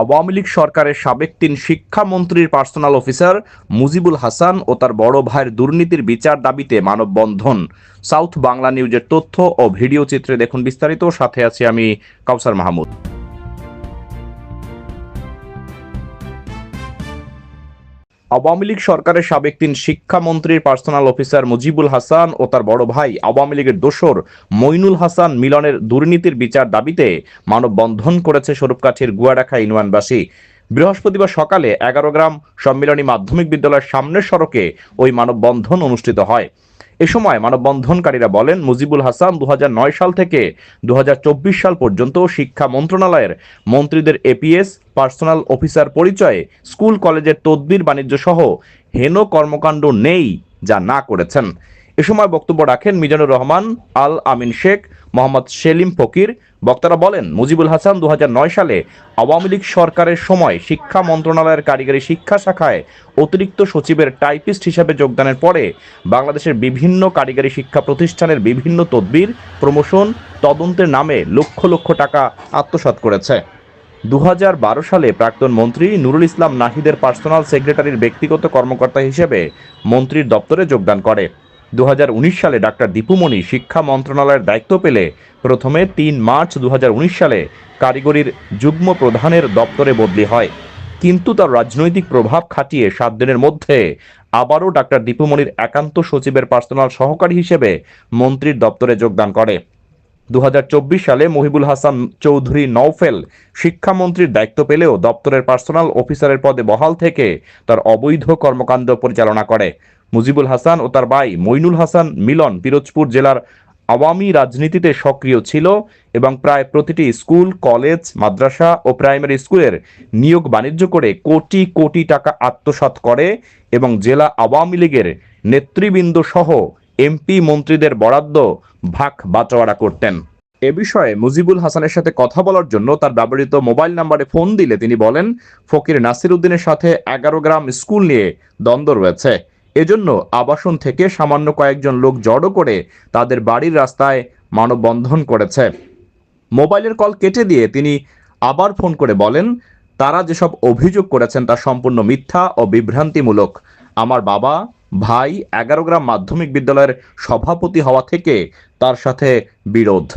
আওয়ামী লীগ সরকারের সাবেক তিন শিক্ষামন্ত্রীর পার্সোনাল অফিসার মুজিবুল হাসান ও তার বড় ভাইয়ের দুর্নীতির বিচার দাবিতে মানববন্ধন। সাউথ বাংলা নিউজের তথ্য ও ভিডিও চিত্রে দেখুন বিস্তারিত। সাথে আছি আমি কাউসার মাহমুদ। আওয়ামী লীগ সরকারের সাবেক তিন শিক্ষামন্ত্রীর পার্সোনাল অফিসার মুজিবুল হাসান ও তার বড় ভাই আওয়ামী লীগের দোসর মইনুল হাসান মিলনের দুর্নীতির বিচার দাবিতে মানববন্ধন করেছে স্বরূপকাঠির গুয়াডাখা ইউনিয়নবাসী। বৃহস্পতিবার সকালে এগারো গ্রাম সম্মিলনী মাধ্যমিক বিদ্যালয়ের সামনের সড়কে ওই মানববন্ধন অনুষ্ঠিত হয়। এ সময় মানববন্ধনকারীরা বলেন, মুজিবুল হাসান দু হাজার নয় সাল থেকে দু হাজার চব্বিশ সাল পর্যন্ত শিক্ষা মন্ত্রণালয়ের মন্ত্রীদের এপিএস পার্সোনাল অফিসার পরিচয়ে স্কুল, কলেজের তদবির বাণিজ্য সহ হেন কর্মকাণ্ড নেই যা না করেছেন। সময় বক্তব্য রাখেন মিজানুর রহমান, আল আমিন শেখ, মোহাম্মদ সেলিম ফকির। বক্তারা বলেন, মুজিবুল হাসান দু হাজার নয় সালে আওয়ামী লীগ সরকারের সময় শিক্ষা মন্ত্রণালয়ের কারিগরি শিক্ষা শাখায় অতিরিক্ত সচিবের টাইপিস্ট হিসাবে যোগদানের পরে বাংলাদেশের বিভিন্ন কারিগরি শিক্ষা প্রতিষ্ঠানের বিভিন্ন তদবির, প্রমোশন, তদন্তের নামে লক্ষ লক্ষ টাকা আত্মসাৎ করেছে। দু হাজার বারো সালে প্রাক্তন মন্ত্রী নুরুল ইসলাম নাহিদের পার্সোনাল সেক্রেটারির ব্যক্তিগত কর্মকর্তা হিসেবে মন্ত্রীর দপ্তরে যোগদান করে। উনিশ সালে ডাক্তার দীপুমণি শিক্ষা মন্ত্রণালয়ের দায়িত্ব পেলে প্রথমে তিন মার্চ দু হাজার উনিশ সালে কারিগরির যুগ্ম প্রধানের দপ্তরে বদলি হয়। কিন্তু তার রাজনৈতিক প্রভাব খাটিয়ে সাত দিনের মধ্যে আবারও ডাক্তার দীপুমণির একান্ত সচিবের পার্সোনাল সহকারী হিসেবে মন্ত্রীর দপ্তরে যোগদান করে। দু হাজার চব্বিশ সালে মহিবুল হাসান চৌধুরী নওফেল শিক্ষামন্ত্রীর দায়িত্ব পেলেও দপ্তরের পার্সোনাল অফিসারের পদে বহাল থেকে তার অবৈধ কর্মকাণ্ড পরিচালনা করে। মুজিবুল হাসান ও তার ভাই মইনুল হাসান মিলন পিরোজপুর জেলার আওয়ামী রাজনীতিতে সক্রিয় ছিল এবং প্রায় প্রতিটি স্কুল, কলেজ, মাদ্রাসা ও প্রাইমারি স্কুলের নিয়োগ বাণিজ্য করে কোটি কোটি টাকা আত্মসাৎ করে এবং জেলা আওয়ামী লীগের নেতৃবৃন্দ সহ এমপি মন্ত্রীদের বরাদ্দ ভাগ বাটোয়ারা করতেন। এ বিষয়ে মুজিবুল হাসানের সাথে কথা বলার জন্য তার ব্যবহৃত মোবাইল নাম্বারে ফোন দিলে তিনি বলেন, ফকির নাসির উদ্দিনের সাথে এগারো গ্রাম স্কুল নিয়ে দ্বন্দ্ব রয়েছে। এজন্য আবাসন থেকে সামান্য কয়েকজন লোক জড়ো করে তাদের বাড়ির রাস্তায় মানববন্ধন করেছে। মোবাইলের কল কেটে দিয়ে তিনি আবার ফোন করে বলেন, তারা যেসব অভিযোগ করেছেন তা সম্পূর্ণ মিথ্যা ও বিভ্রান্তিমূলক। আমার বাবা ভাই এগারো গ্রাম মাধ্যমিক বিদ্যালয়ের সভাপতি হওয়া থেকে তার সাথে বিরোধ।